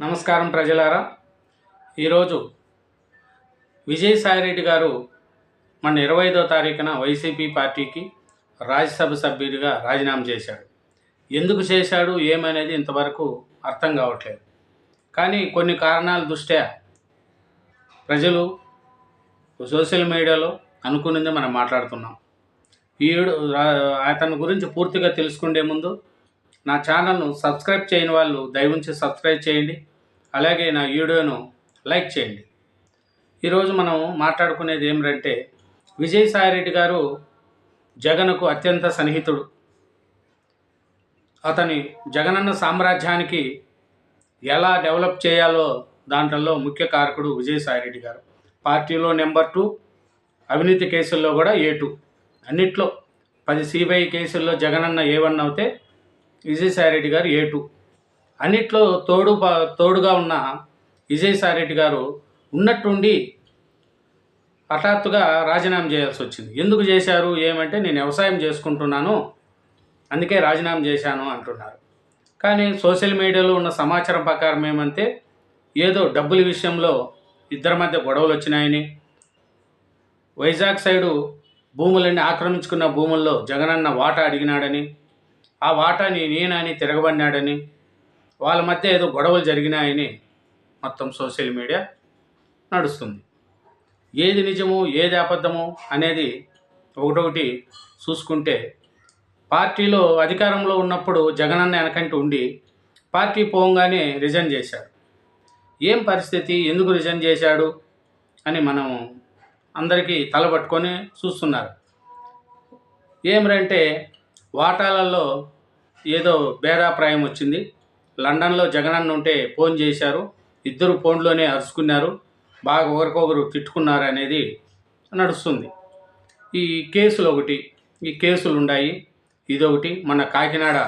నమస్కారం ప్రజలారా. ఈరోజు విజయసాయిరెడ్డి గారు మన ఇరవై ఐదో తారీఖున వైసీపీ పార్టీకి రాజ్యసభ సభ్యుడిగా రాజీనామా చేశాడు. ఎందుకు చేశాడు ఏమనేది ఇంతవరకు అర్థం కావట్లేదు. కానీ కొన్ని కారణాల దృష్ట్యా ప్రజలు సోషల్ మీడియాలో అనుకున్నది మనం మాట్లాడుతున్నాం. ఈడు అతని గురించి పూర్తిగా తెలుసుకునే ముందు నా ఛానల్ను సబ్స్క్రైబ్ చేయని వాళ్ళు దయవుంచి సబ్స్క్రైబ్ చేయండి. అలాగే నా వీడియోను లైక్ చేయండి. ఈరోజు మనం మాట్లాడుకునేది ఏమిటంటే విజయసాయిరెడ్డి గారు జగన్కు అత్యంత సన్నిహితుడు. అతని జగనన్న సామ్రాజ్యానికి ఎలా డెవలప్ చేయాలో దాంట్లో ముఖ్య కారకుడు విజయసాయిరెడ్డి గారు. పార్టీలో నెంబర్ టూ అవినీతి కేసుల్లో కూడా ఏ టూ. అన్నిట్లో పది సిబిఐ కేసుల్లో జగనన్న ఏ వన్ అవుతే విజయసాయిరెడ్డి గారు ఏ టూ. అన్నిట్లో తోడు తోడుగా ఉన్న విజయసాయిరెడ్డి గారు ఉన్నట్టుండి హఠాత్తుగా రాజీనామా చేయాల్సి వచ్చింది. ఎందుకు చేశారు? ఏమంటే నేను వ్యవసాయం చేసుకుంటున్నాను అందుకే రాజీనామా చేశాను అంటున్నారు. కానీ సోషల్ మీడియాలో ఉన్న సమాచారం ప్రకారం ఏమంటే ఏదో డబ్బుల విషయంలో ఇద్దరి మధ్య గొడవలు వచ్చినాయని వైజాగ్ సైడు భూములన్నీ ఆక్రమించుకున్న భూముల్లో జగనన్న వాటా అడిగినాడని ఆ వాటాని నేనని తిరగబడినాడని వాళ్ళ మధ్య ఏదో గొడవలు జరిగినాయని మొత్తం సోషల్ మీడియా నడుస్తుంది. ఏది నిజము ఏది అబద్ధము అనేది ఒకటొకటి చూసుకుంటే పార్టీలో అధికారంలో ఉన్నప్పుడు జగనన్న వెనకంటి ఉండి పార్టీ పోగానే రిజైన్ చేశాడు. ఏం పరిస్థితి? ఎందుకు రిజైన్ చేశాడు? అని మనం అందరికీ తలబట్టుకొని చూస్తున్నారు. ఏమిరంటే వాటాలలో ఏదో భేదాప్రాయం వచ్చింది. లండన్లో జగనన్న ఉంటే ఫోన్ చేశారు. ఇద్దరు ఫోన్లోనే అరుచుకున్నారు. బాగా ఒకరికొకరు తిట్టుకున్నారు అనేది నడుస్తుంది. ఈ కేసులు ఒకటి ఈ కేసులు ఉన్నాయి. ఇదొకటి. మన కాకినాడ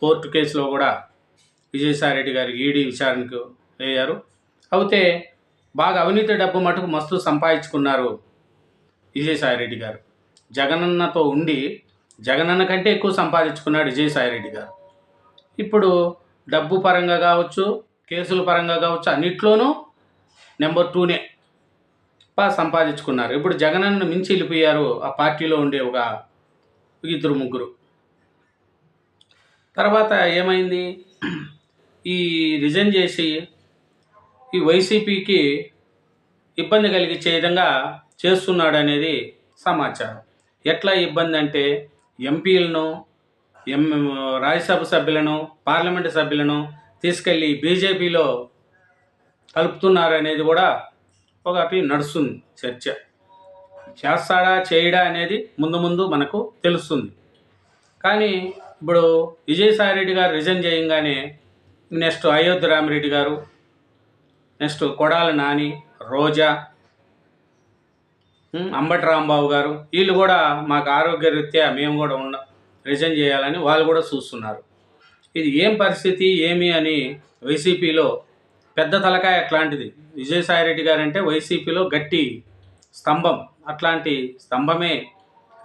కోర్టు కేసులో కూడా విజయసాయిరెడ్డి గారు ఈడీ విచారణకు వేయారు అయితే బాగా అవినీతి డబ్బు మటుకు మస్తు సంపాదించుకున్నారు విజయసాయిరెడ్డి గారు. జగనన్నతో ఉండి జగనన్న కంటే ఎక్కువ సంపాదించుకున్నాడు విజయసాయిరెడ్డి గారు. ఇప్పుడు డబ్బు పరంగా కావచ్చు కేసుల పరంగా కావచ్చు అన్నిట్లోనూ నెంబర్ టూనే బాగా సంపాదించుకున్నారు. ఇప్పుడు జగనన్న మించి వెళ్ళిపోయారు ఆ పార్టీలో ఉండే ఒక ఇద్దరు ముగ్గురు. తర్వాత ఏమైంది? ఈ రిజైన్ చేసి ఈ వైసీపీకి ఇబ్బంది కలిగించే విధంగా చేస్తున్నాడు అనేది సమాచారం. ఎట్లా ఇబ్బంది అంటే ఎంపీలను ఎం రాజ్యసభ సభ్యులను పార్లమెంటు సభ్యులను తీసుకెళ్ళి బీజేపీలో కలుపుతున్నారు అనేది కూడా ఒకటి నడుస్తుంది చర్చ. చేస్తాడా చేయడా అనేది ముందు ముందు మనకు తెలుస్తుంది. కానీ ఇప్పుడు విజయసాయిరెడ్డి గారు రిజైన్ చేయంగానే నెక్స్ట్ అయోధ్య రామిరెడ్డి గారు నెక్స్ట్ కొడాల నాని రోజా అంబటి రాంబాబు గారు వీళ్ళు కూడా మాకు ఆరోగ్య రీత్యా మేము కూడా ఉన్నాం రిజైన్ చేయాలని వాళ్ళు కూడా చూస్తున్నారు. ఇది ఏం పరిస్థితి ఏమి అని వైసీపీలో పెద్ద తలకాయ అట్లాంటిది. విజయసాయిరెడ్డి గారు అంటే వైసీపీలో గట్టి స్తంభం. అట్లాంటి స్తంభమే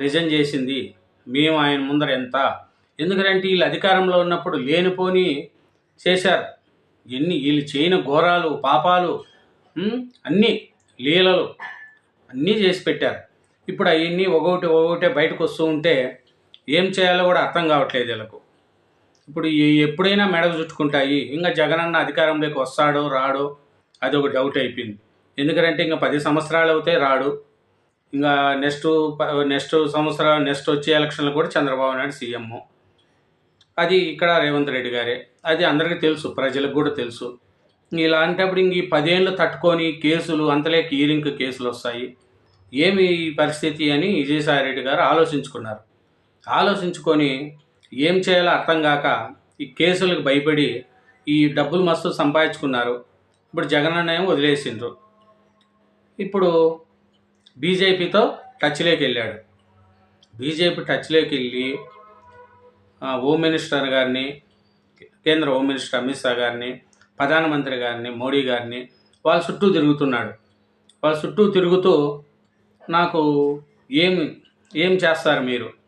రిజైన్ చేసింది. మేము ఆయన ముందర ఎంత? ఎందుకంటే వీళ్ళు అధికారంలో ఉన్నప్పుడు లేనిపోని చేశారు. ఎన్ని వీళ్ళు చేయని ఘోరాలు పాపాలు అన్నీ లీలలు అన్నీ చేసి పెట్టారు. ఇప్పుడు అవన్నీ ఒకటి ఒకటే బయటకు వస్తూ ఉంటే ఏం చేయాలో కూడా అర్థం కావట్లేదు వీళ్ళకు. ఇప్పుడు ఈ- ఎప్పుడైనా మెడకు చుట్టుకుంటాయి ఇంకా జగనన్న అధికారంలోకి వస్తాడో రాడో అది ఒక డౌట్ అయిపోయింది. ఎందుకంటే ఇంకా పది సంవత్సరాలు అవుతే రాడు. ఇంకా నెక్స్ట్ నెక్స్ట్ సంవత్సరం నెక్స్ట్ వచ్చే ఎలక్షన్లు కూడా చంద్రబాబు నాయుడు సీఎం. అది ఇక్కడ రేవంత్ రెడ్డి గారే. అది అందరికీ తెలుసు ప్రజలకు కూడా తెలుసు. ఇలాంటప్పుడు ఇంక ఈ పదేళ్ళు తట్టుకొని కేసులు అంతలేక ఈరింక్ కేసులు వస్తాయి. ఏమి ఈ పరిస్థితి అని విజయసాయి రెడ్డి గారు ఆలోచించుకున్నారు. ఆలోచించుకొని ఏం చేయాలో అర్థం కాక ఈ కేసులకు భయపడి ఈ డబ్బులు మస్తు సంపాదించుకున్నారు. ఇప్పుడు జగనన్నయం వదిలేసిండ్రు. ఇప్పుడు బీజేపీతో టచ్లోకి వెళ్ళాడు. బీజేపీ టచ్లోకి వెళ్ళి హోమ్ మినిస్టర్ గారిని కేంద్ర హోమ్ మినిస్టర్ అమిత్ షా గారిని ప్రధానమంత్రి గారిని మోడీ గారిని వాళ్ళ చుట్టూ తిరుగుతున్నాడు. వాళ్ళ చుట్టూ తిరుగుతూ నాకు ఏమి ఏం చేస్తారు మీరు?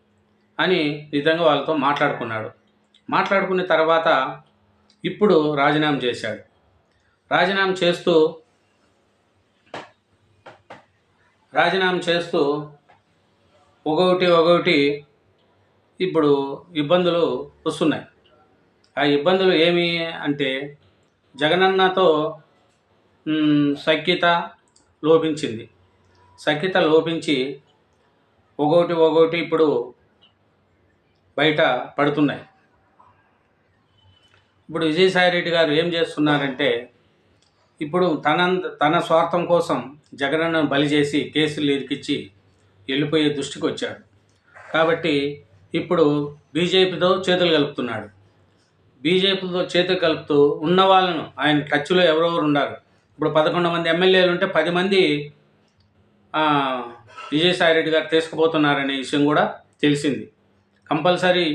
అని నిజంగా వాళ్ళతో మాట్లాడుకున్నాడు. మాట్లాడుకున్న తర్వాత ఇప్పుడు రాజీనామా చేశాడు. రాజీనామా చేస్తూ రాజీనామా చేస్తూ ఒక్కొక్కటి ఒక్కొక్కటి ఇప్పుడు ఇబ్బందులు వస్తున్నాయి. ఆ ఇబ్బందులు ఏమి అంటే జగనన్నతో సఖ్యత లోపించింది. సఖ్యత లోపించి ఒక్కొక్కటి ఒక్కొక్కటి ఇప్పుడు బయట పడుతున్నాయి. ఇప్పుడు విజయసాయిరెడ్డి గారు ఏం చేస్తున్నారంటే ఇప్పుడు తన తన స్వార్థం కోసం జగనన్నను బలి చేసి కేసులు ఇరికిచ్చి వెళ్ళిపోయే దృష్టికి వచ్చాడు. కాబట్టి ఇప్పుడు బీజేపీతో చేతులు కలుపుతున్నాడు. బీజేపీతో చేతులు కలుపుతూ ఉన్న వాళ్ళను ఆయన టచ్లో ఎవరెవరు ఉన్నారు? ఇప్పుడు పదకొండు మంది ఎమ్మెల్యేలు ఉంటే పది మంది విజయసాయిరెడ్డి గారు తీసుకుపోతున్నారనే విషయం కూడా తెలిసింది. కంపల్సరీ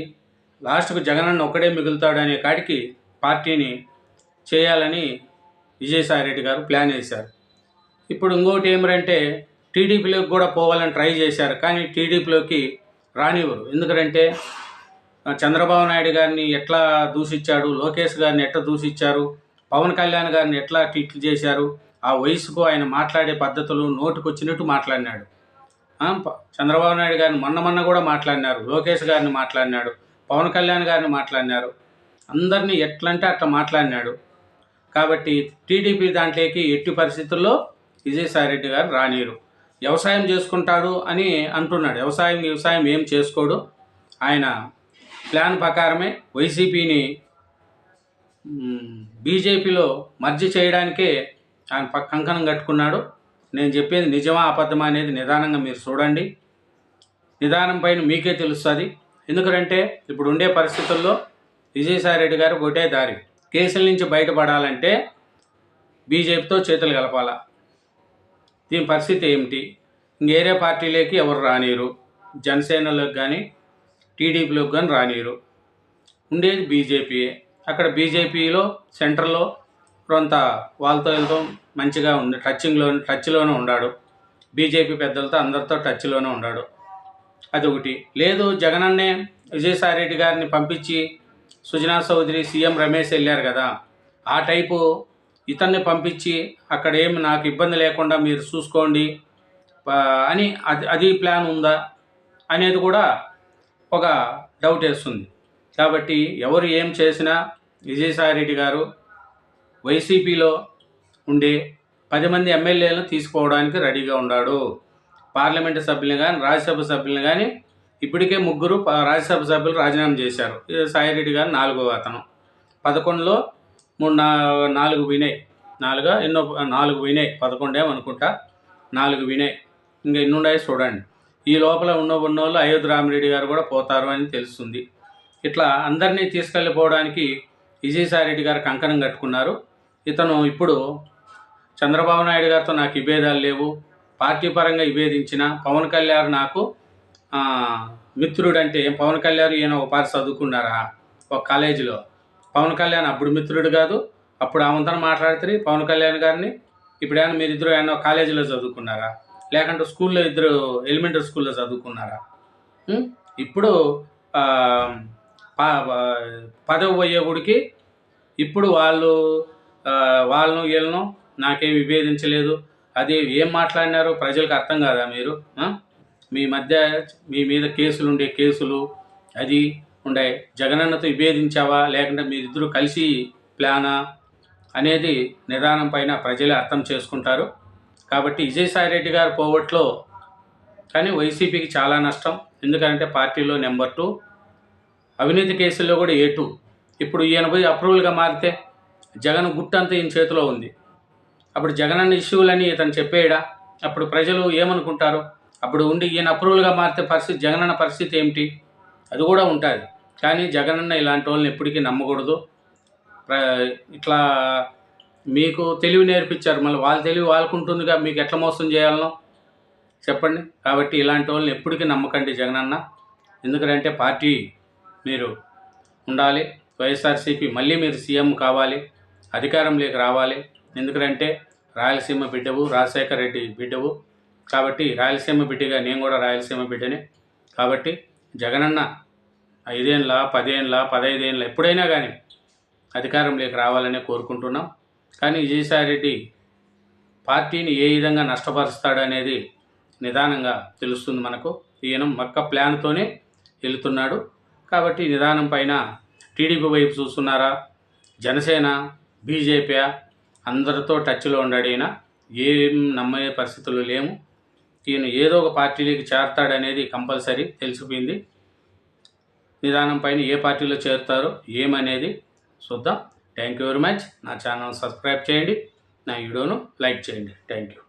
లాస్ట్కు జగనన్న ఒక్కడే మిగులుతాడనే కాడికి పార్టీని చేయాలని విజయసాయిరెడ్డి గారు ప్లాన్ వేశారు. ఇప్పుడు ఇంకోటి ఏమిటంటే టీడీపీలోకి కూడా పోవాలని ట్రై చేశారు కానీ టీడీపీలోకి రానివ్వరు. ఎందుకంటే చంద్రబాబు నాయుడు గారిని ఎట్లా దూషించాడు లోకేష్ గారిని ఎట్లా దూషించారు పవన్ కళ్యాణ్ గారిని ఎట్లా ట్వీట్లు చేశారు ఆ వయసుకు ఆయన మాట్లాడే పద్ధతులు నోటుకొచ్చినట్టు మాట్లాడినాడు. చంద్రబాబు నాయుడు గారిని మొన్న మొన్న కూడా మాట్లాడినారు లోకేష్ గారిని మాట్లాడినాడు పవన్ కళ్యాణ్ గారిని మాట్లాడినారు. అందరినీ ఎట్లంటే అట్లా మాట్లాడినాడు. కాబట్టి టీడీపీ దాంట్లోకి ఎట్టి పరిస్థితుల్లో విజయసాయిరెడ్డి గారు రానిరు వ్యవసాయం చేసుకుంటాడు అని అంటున్నాడు. వ్యవసాయం వ్యవసాయం ఏం చేసుకోడు. ఆయన ప్లాన్ ప్రకారమే వైసీపీని బీజేపీలో మర్జీ చేయడానికే ఆయన కంకణం కట్టుకున్నాడు. నేను చెప్పేది నిజమా అబద్ధమా అనేది నిదానంగా మీరు చూడండి. నిదానం పైన మీకే తెలుస్తుంది. ఎందుకంటే ఇప్పుడు ఉండే పరిస్థితుల్లో విజయసాయిరెడ్డి గారు ఒకటే దారి. కేసుల నుంచి బయటపడాలంటే బీజేపీతో చేతులు కలపాల? దీని పరిస్థితి ఏమిటి? ఇంకేరే పార్టీలోకి ఎవరు రానిరు? జనసేనలోకి కానీ టీడీపీలోకి కానీ రానిరు. ఉండేది బీజేపీయే. అక్కడ బీజేపీలో సెంటర్లో కొంత వాళ్ళతో వెళ్తాం. మంచిగా ఉంది టచ్చింగ్లో టచ్లోనే ఉన్నాడు బీజేపీ పెద్దలతో అందరితో టచ్లోనే ఉన్నాడు అదొకటి లేదు జగనన్నే విజయసాయిరెడ్డి గారిని పంపించి సుజనా చౌదరి సీఎం రమేష్ వెళ్ళారు కదా. ఆ టైపు ఇతన్ని పంపించి అక్కడ ఏమి నాకు ఇబ్బంది లేకుండా మీరు చూసుకోండి అని అది అది ప్లాన్ ఉందా అనేది కూడా ఒక డౌట్ వేస్తుంది. కాబట్టి ఎవరు ఏం చేసినా విజయసాయిరెడ్డి గారు వైసీపీలో ఉండే పది మంది ఎమ్మెల్యేలను తీసుకోవడానికి రెడీగా ఉన్నాడు. పార్లమెంటు సభ్యులను కానీ రాజ్యసభ సభ్యులను కానీ ఇప్పటికే ముగ్గురు రాజ్యసభ సభ్యులు రాజీనామా చేశారు. సాయిరెడ్డి గారు నాలుగో అతను. పదకొండులో మూడు నాలుగు వినయ్. నాలుగో ఎన్నో నాలుగు వినయ్. పదకొండే అనుకుంటా. నాలుగు వినయ్. ఇంకా ఎన్ని చూడండి. ఈ లోపల ఉన్న ఉన్నోళ్ళు అయోధ్య రామిరెడ్డి గారు కూడా పోతారు అని తెలుస్తుంది. ఇట్లా అందరినీ తీసుకెళ్ళిపోవడానికి విజయసాయిరెడ్డి గారు కంకణం కట్టుకున్నారు. ఇతను ఇప్పుడు చంద్రబాబు నాయుడు గారితో నాకు విభేదాలు లేవు. పార్టీ పరంగా విభేదించిన పవన్ కళ్యాణ్ నాకు మిత్రుడు అంటే పవన్ కళ్యాణ్ ఈయన ఒక పారి చదువుకున్నారా ఒక కాలేజీలో. పవన్ కళ్యాణ్ అప్పుడు మిత్రుడు కాదు అప్పుడు ఆమంతా మాట్లాడుతుంది పవన్ కళ్యాణ్ గారిని ఇప్పుడు ఏమైనా మీరు ఇద్దరు ఏమైనా కాలేజీలో చదువుకున్నారా? లేకుంటే స్కూల్లో ఇద్దరు ఎలిమెంటరీ స్కూల్లో చదువుకున్నారా? ఇప్పుడు పదవి పోయే గుడికి ఇప్పుడు వాళ్ళు వాళ్ళను వీళ్ళను నాకేం విభేదించలేదు. అది ఏం మాట్లాడినారో ప్రజలకు అర్థం కాదా మీరు? మీ మధ్య మీ మీద కేసులు ఉండే కేసులు అది ఉండే. జగనన్నతో విభేదించావా? లేకుంటే మీరిద్దరూ కలిసి ప్లానా? అనేది నిదానం పైన ప్రజలే అర్థం చేసుకుంటారు. కాబట్టి విజయసాయిరెడ్డి గారు పోవట్లో కానీ వైసీపీకి చాలా నష్టం. ఎందుకంటే పార్టీలో నెంబర్ టూ. అవినీతి కేసుల్లో కూడా ఏ టూ. ఇప్పుడు ఈయన పోయి అప్రూవల్గా మారితే జగన్ గుట్టంతా ఈయన చేతిలో ఉంది. అప్పుడు జగన్ అన్న ఇష్యూలని ఇతను చెప్పేయడా అప్పుడు ప్రజలు ఏమనుకుంటారు? అప్పుడు ఉండి ఈయన అప్రూవల్గా మారితే పరిస్థితి జగనన్న పరిస్థితి ఏమిటి? అది కూడా ఉంటుంది. కానీ జగనన్న ఇలాంటి వాళ్ళని ఎప్పటికీ నమ్మకూడదు. ప్ర- ఇట్లా మీకు తెలివి నేర్పించారు. మళ్ళీ వాళ్ళ తెలివి వాళ్ళకు ఉంటుందిగా మీకు ఎట్లా మోసం చేయాలనో? చెప్పండి. కాబట్టి ఇలాంటి వాళ్ళని ఎప్పటికీ నమ్మకండి జగనన్న. ఎందుకంటే పార్టీ మీరు ఉండాలి. వైఎస్ఆర్సీపీ మళ్ళీ మీరు సీఎం కావాలి. అధికారంలోకి రావాలి. ఎందుకంటే రాయలసీమ బిడ్డవు రాజశేఖర రెడ్డి బిడ్డవు. కాబట్టి రాయలసీమ బిడ్డగా నేను కూడా రాయలసీమ బిడ్డనే. కాబట్టి జగనన్న ఐదేళ్ళ పదేళ్ళ పదహైదేళ్ళ ఎప్పుడైనా కానీ అధికారంలోకి రావాలని కోరుకుంటున్నాం. కానీ విజయసాయిరెడ్డి పార్టీని ఏ విధంగా నష్టపరుస్తాడు అనేది నిదానంగా తెలుస్తుంది మనకు. ఈయన మక్క ప్లాన్తోనే వెళుతున్నాడు. కాబట్టి నిదానం పైన టీడీపీ వైపు చూస్తున్నారా? జనసేన బీజేపీ అందరితో టచ్లో ఉన్నాడు ఈయన. ఏం నమ్మే పరిస్థితులు లేము ఈయన ఏదో ఒక పార్టీలోకి చేరతాడనేది కంపల్సరీ తెలిసిపోయింది. నిదానం పైన ఏ పార్టీలో చేరుతారో ఏమనేది చూద్దాం. Thank you very much. నా ఛానల్ సబ్స్క్రైబ్ చేయండి. నా వీడియోను లైక్ చేయండి. Thank you.